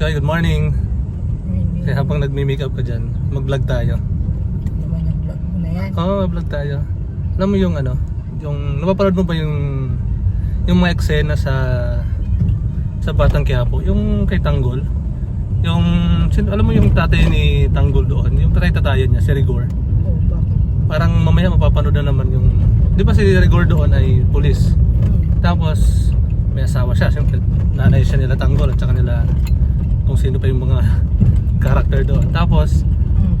Okay, good morning. Kaya habang nagmi-makeup ka dyan, mag-vlog tayo. naman yung vlog mo na yan. Oo, oh, vlog tayo. Alam mo yung ano, yung, napapanood mo ba yung, yung mga eksena sa, sa Batang Quiapo, yung kay Tanggol? Yung, alam mo yung tatay ni Tanggol doon, yung tatay-tatayan niya, si Rigor. Oh, bakit? Parang mamaya mapapanood na naman yung, di ba si Rigor doon ay pulis? Hmm. Tapos, may asawa siya. Siyempre, nanay siya nila Tanggol at saka nila kung sino pa yung mga karakter doon. Tapos, Hmm.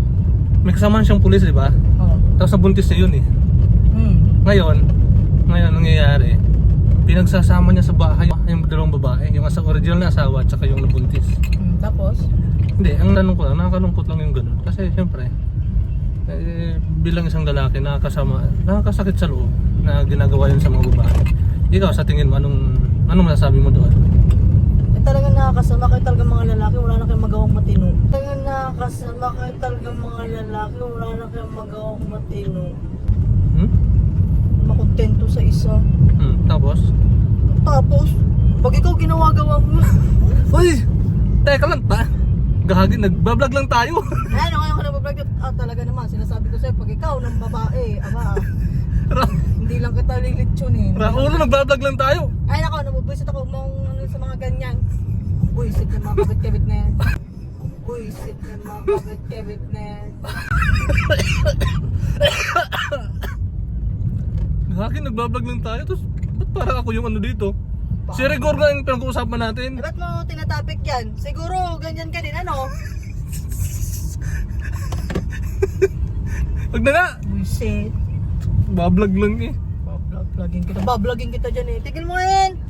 may kasama siyang pulis, di ba? Oh. Tapos nabuntis niya yun eh. Hmm. Ngayon, ngayon nangyayari, pinagsasama niya sa bahay yung dalawang babae, yung asa original na asawa at saka yung nabuntis. Hmm. Tapos? Hindi, ang tanong ko lang, nakakalungkot lang yung ganun. Kasi siyempre, eh, bilang isang lalaki, nakakasama, nakakasakit sa loob na ginagawa yun sa mga babae. Ikaw, sa tingin mo, anong, anong masasabi mo doon? Eh, nakakasama kayo talaga mga lalaki, wala na kayong magawang matino. Talagang nakakasama kayo talaga mga lalaki, wala na kayong magawang matino. Hmm? Makontento sa isa. Hmm, tapos? Tapos, pag ikaw ginawa-gawa mo, Uy! Teka lang, ta! Gahagi, nagbablog lang tayo. Ayan, ako yung nabablog. Ah, talaga naman, sinasabi ko sa'yo, pag ikaw ng babae, aba, hindi lang kita lilitsunin. Raulo, nagbablog lang tayo. Ay, nako, nabubuisit ako mong ano sa mga ganyan. Buisit yung mga kabit-kabit na yan. Buisit yung mga kabit-kabit na yan. Gahagi, nagbablog lang tayo. Tapos, ba't parang ako yung ano dito? Si Rigor nga yung pinag-uusapan natin. Eh, ba't mo tinatapik yan? Siguro, ganyan ka din, ano? Wag na nga! Buisit. Bablog lang eh. Bablog-vlogging kita. Bablogin kita dyan eh. Tigil mo yan!